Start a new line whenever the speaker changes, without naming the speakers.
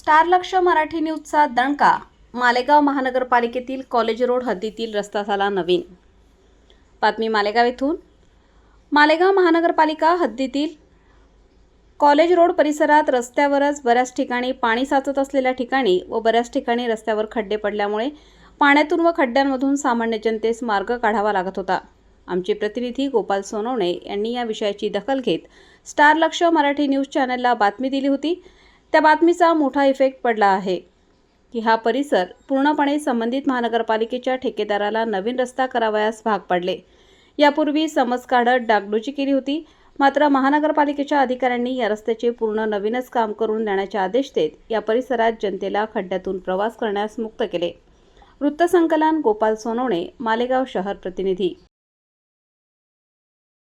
Star Laksh Marathi न्यूजचा दणका. मालेगाव महानगरपालिकेतील कॉलेज रोड हद्दीतील रस्ता झाला नवीन. बातमी मालेगाव येथून मालेगाव महानगरपालिका हद्दीतील कॉलेज रोड परिसरात रस्त्यावरच बऱ्याच ठिकाणी पाणी साचत असलेल्या ठिकाणी व बऱ्याच ठिकाणी रस्त्यावर खड्डे पडल्यामुळे पाण्यातून व खड्ड्यांमधून सामान्य जनतेस मार्ग काढावा लागत होता. आमचे प्रतिनिधी गोपाल सोनवणे यांनी या विषयाची दखल घेत स्टार लक्ष मराठी न्यूज चॅनलला बातमी दिली होती. त्या बातमीचा मोठा इफेक्ट पडला आहे. की हा परिसर पूर्णपणे संबंधित महानगरपालिकेच्या ठेकेदाराला नवीन रस्ता करावयास भाग पडले. यापूर्वी समज काढत डागडुजी केली होती. मात्र महानगरपालिकेच्या अधिकाऱ्यांनी या रस्त्याचे पूर्ण नवीनच काम करून देण्याचे आदेश देत या परिसरात जनतेला खड्ड्यातून प्रवास करण्यास मुक्त केले. वृत्तसंकलन गोपाल सोनवणे मालेगाव शहर प्रतिनिधी.